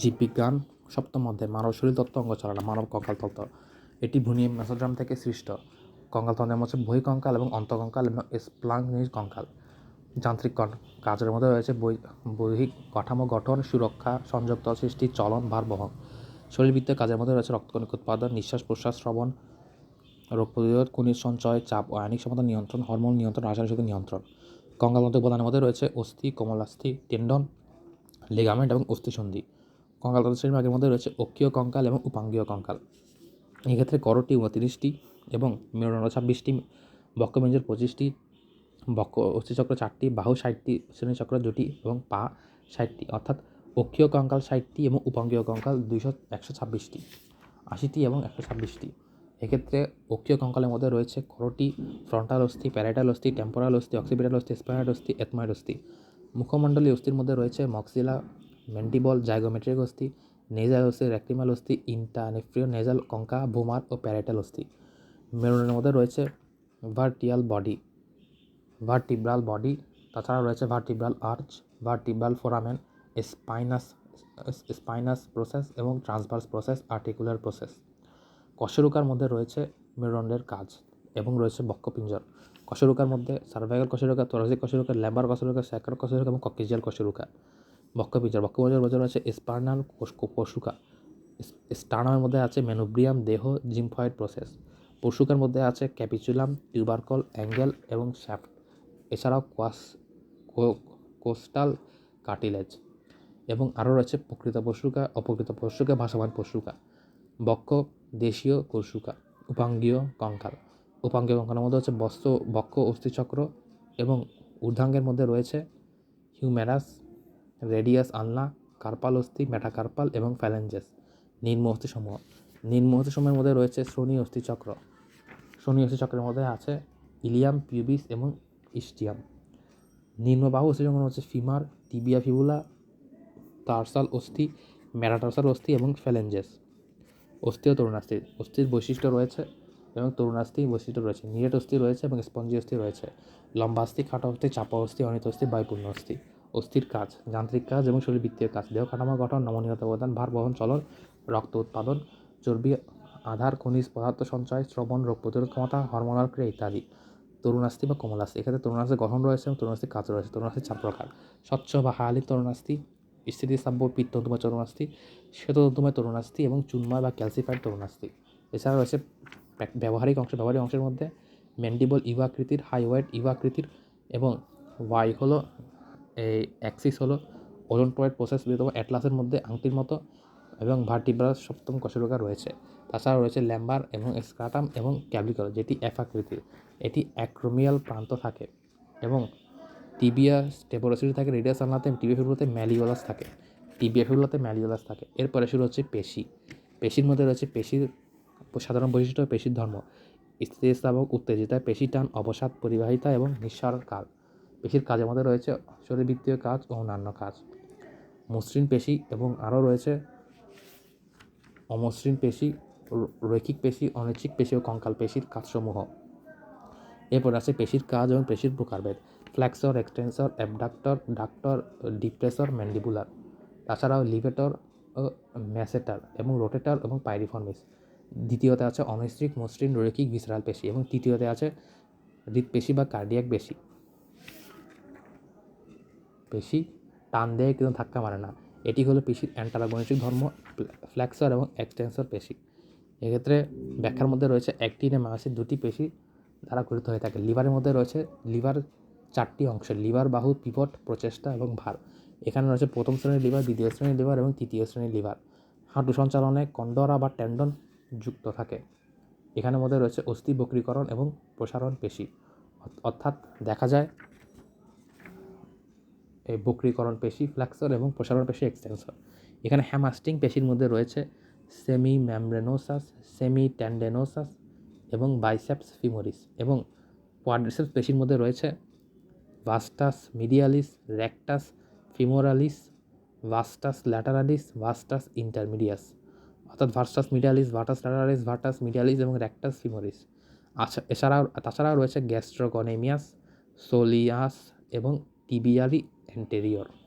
জীববিজ্ঞান সপ্তম অধ্যায়, মানব শরীর তত্ত্ব অঙ্গ চালনা মানব কঙ্কাল তত্ত্ব। এটি ভুনিয়ে মেসোড্রাম থেকে সৃষ্ট। কঙ্কাল তন্ত্রের মধ্যে বহিকঙ্কাল এবং অন্তঃকঙ্কাল এবং স্প্লাঙ্গনিজ কঙ্কাল। যান্ত্রিক কাজের মধ্যে রয়েছে বৈহিক কাঠামো গঠন, সুরক্ষা, সংযুক্ত সৃষ্টি, চলন, ভার বহন। শরীরবৃত্তীয় কাজের মধ্যে রয়েছে রক্তকণিক উৎপাদন, নিঃশ্বাস প্রশ্বাস শ্রবণ, রোগ প্রতিরোধ, খনিজ সঞ্চয়, চাপ ও আয়নিক সমতা নিয়ন্ত্রণ, হরমোন নিয়ন্ত্রণ, রাসায়নিক শক্তি নিয়ন্ত্রণ। কঙ্কালতন্ত্র উপাদানের মধ্যে রয়েছে অস্থি, কোমলাস্থি, টেন্ডন, লিগামেন্ট এবং অস্থিসন্ধি। কঙ্কালতন্ত্র শ্রেণির ভাগের মধ্যে রয়েছে অক্ষীয় কঙ্কাল এবং উপাঙ্গীয় কঙ্কাল। এক্ষেত্রে করটি উনতিরিশটি এবং মেরুদণ্ড ছাব্বিশটি বক্ষমেঞ্জের পঁচিশটি, বক্ষ অস্থিচক্র চারটি, বাহু ষাটটি, শ্রেণীচক্র দুটি এবং পা ষাটটি, অর্থাৎ অক্ষীয় কঙ্কাল ষাটটি এবং উপাঙ্গীয় কঙ্কাল দুইশো একশো ছাব্বিশটি, আশিটি এবং একশো ছাব্বিশটি। এক্ষেত্রে অক্ষীয় কঙ্কালের মধ্যে রয়েছে করটি, ফ্রন্টাল অস্থি, প্যারাইটাল অস্থি, টেম্পোরাল অস্থি, অক্সিপিটাল অস্থি স্পাইনাল অস্থি এথময়েড অস্থি। মুখমণ্ডলী অস্থির মধ্যে রয়েছে মক্সিলা মেন্টিবল জাইগোমেট্রিক অস্থি নেজাল অস্থি রেক্টিমাল অস্থি ইন্টানেফ্রিও নেজাল কঙ্কা ভুমার ও প্যারাইটাল অস্থি মেরুদণ্ডের মধ্যে রয়েছে ভার্টিয়াল বডি ভার্টিব্রাল বডি তাছাড়া রয়েছে vertebral arch vertebral foramen spinous spinous process এবং ট্রান্সভার্স প্রসেস আর্টিকুলার প্রসেস কশেরুকার মধ্যে রয়েছে মেরুদণ্ডের কাজ এবং রয়েছে বক্ষপিঞ্জর। কশেরুকার মধ্যে সার্ভাইকাল কশেরুকা তোরাসিক কশেরুকা ল্যাম্বার কশেরুকা স্যাকার কশেরুকা এবং ককিজিয়াল কশেরুকা। বক্ষপিঞ্জর বক্ষপিঞ্জর মধ্যে আছে স্পার্নাল পশুকা। স্টার্নামের মধ্যে আছে মেনোব্রিয়াম দেহ জিমফয়েড প্রসেস পশুকার মধ্যে আছে ক্যাপিচুলাম টিউবারকল অ্যাঙ্গেল এবং শ্যাফট এছাড়াও কোয়াস কোস্টাল কার্টিলেজ এবং আরও রয়েছে প্রকৃত পশুকা, অপ্রকৃত পশুকা, ভাসমান পশুকা। বক্ষ দেশীয় কশুকা উপাঙ্গীয় কঙ্কাল। উপাঙ্গীয় কঙ্কালের মধ্যে হচ্ছে বস্ত্র বক্ষ অস্থিচক্র এবং ঊর্ধ্বাঙ্গের মধ্যে রয়েছে হিউম্যারাস রেডিয়াস, আলনা, কার্পাল অস্থি, মেটাকার্পাল এবং ফ্যালেঞ্জেস। নিম্ন অস্থিসমূহ। নিম্ন অস্থিসমূহের মধ্যে রয়েছে শ্রোণী অস্থিচক্র। শনি অস্থিচক্রের মধ্যে আছে ইলিয়াম, পিউবিস এবং ইস্টিয়াম। নিম্নবাহু অস্থিচক্র হচ্ছে ফিমার, টিবিয়া ফিবুলা, টার্সাল অস্থি ম্যারাটার্সাল অস্থি এবং ফ্যালেঞ্জেস। অস্থি ও তরুণাস্থি। অস্থির বৈশিষ্ট্য রয়েছে এবং তরুণাস্থি বৈশিষ্ট্য রয়েছে। নিরেট অস্থি রয়েছে এবং স্পঞ্জি অস্থি রয়েছে। লম্বাস্থি খাটো অস্থি, চাপা অস্থি, অনিত অস্থি, বায়ুপূর্ণ অস্থি। অস্থির কাজ, যান্ত্রিক কাজ এবং শরীরবৃত্তীয় কাজ। দেহ কাঠামো গঠন, নমনীয়তা প্রদান, ভার, বহন, চলন, রক্ত উৎপাদন, চর্বি, আধার, খনিজ পদার্থ সঞ্চয়, শ্রবণ, রোগ প্রতিরোধ ক্ষমতা হরমোনাল ক্রিয়া ইত্যাদি। তরুণাস্থি বা কমলাস্থি। এক্ষেত্রে তরুণাস্থির গঠন রয়েছে এবং তরুণাস্থির কাজ রয়েছে। তরুণাস্থির চার প্রকার। স্বচ্ছ বা হায়ালিক তরুণাস্থি স্থিতিস্থাব্য পিত্তন্তময় তরুণাস্থি, শ্বেততন্তুময় তরুণাস্থি এবং চুনময় বা ক্যালসিফাইড তরুণাস্থি। এছাড়া রয়েছে ব্যবহারিক অংশ, ব্যবহারিক অংশের মধ্যে ম্যান্ডিবল ইউ আকৃতির হাই ওয়েট ইউ আকৃতির এবং ওয়াই হলো এই অ্যাক্সিস হলো ওজন পয়েন্ট প্রসেস বৃহত্তম অ্যাটলাসের মধ্যে আংটির মতো এবং ভার্টিব্রাস সপ্তম কশেরুকা রয়েছে। তাছাড়া রয়েছে ল্যাম্বার এবং স্ক্রাটাম এবং ক্যাবলিকল যেটি এফ আকৃতির। এটি অ্যাক্রোমিয়াল প্রান্ত থাকে এবং টিবিয়া স্টেপোরোসিটি থাকে রেডিয়াস আলনাতে টিবিয়া ফিবুলাতে ম্যালিওলাস থাকে। টিবিয়া ফিবুলাতে ম্যালিওলাস থাকে। এরপরে শুরু হচ্ছে পেশি। পেশির মধ্যে রয়েছে পেশির সাধারণ বৈশিষ্ট্য পেশির ধর্ম। স্থিতিস্থাপক উত্তেজিতা, পেশি টান, অবসাদ, পরিবাহিতা এবং নিঃসার কাল পেশির কাজের মধ্যে রয়েছে শরীরবৃত্তীয় কাজ ও অন্যান্য কাজ। মসৃণ পেশি এবং আরও রয়েছে অমসৃণ পেশি রৈখিক পেশি, অনৈচ্ছিক পেশি ও কঙ্কাল পেশির কাজসমূহ। এরপর আছে পেশির কাজ এবং পেশির প্রকারভেদ। Flexor extensor, abductor, adductor, depressor, mandibular. তাছাড়াও লিভেটর ও ম্যাসেটার এবং রোটেটার এবং পাইরিফর্মিস। দ্বিতীয়তে আছে অনৈশ্রিক মসৃণ, রৈখিক, ভিসরাল পেশি এবং তৃতীয়তে আছে হৃদপেশি বা কার্ডিয়াক পেশি। পেশি, টান দেয় কিন্তু ধাক্কা মারে না। এটি হলো পেশির অ্যান্টারাগনিস্টিক ধর্ম ফ্ল্যাক্সর এবং এক্সটেন্সর পেশি। এক্ষেত্রে ব্যাখ্যার মধ্যে রয়েছে অ্যাক্টিনে মাসিক দুটি পেশি দ্বারা গঠিত হয়ে থাকে। লিভারের মধ্যে রয়েছে লিভার চারটি অংশ, লিভার বাহু, পিভট, প্রচেষ্টা এবং ভার। এখানে রয়েছে প্রথম শ্রেণির লিভার, দ্বিতীয় শ্রেণির লিভার এবং তৃতীয় শ্রেণির লিভার। হাঁটু সঞ্চালনে কন্ডরা বা ট্যান্ডন যুক্ত থাকে। এখানের মধ্যে রয়েছে অস্থি বক্রীকরণ এবং প্রসারণ পেশি। অর্থাৎ দেখা যায় বক্রীকরণ পেশি ফ্ল্যাক্সর এবং প্রসারণ পেশি এক্সটেন্সর। এখানে হ্যামাস্টিং পেশির মধ্যে রয়েছে সেমি ম্যামব্রেনোসাস সেমি ট্যান্ডেনোসাস এবং বাইসেপস ফিমোরিস এবং কোয়াড্রিসেপস পেশির মধ্যে রয়েছে ভাস্টাস মিডিয়ালিস, রেক্টাস ফিমোরালিস, ভাস্টাস ল্যাটারালিস, ভাস্টাস ইন্টারমিডিয়াস। অর্থাৎ ভাস্টাস মিডিয়ালিস ভাটাস ল্যাটারালিস ভাটাস মিডিয়ালিস এবং রেক্টাস ফিমোরিস। আচ্ছা এছাড়াও, তাছাড়াও রয়েছে গ্যাস্ট্রোকনেমিয়াস, সোলিয়াস এবং tibial anterior.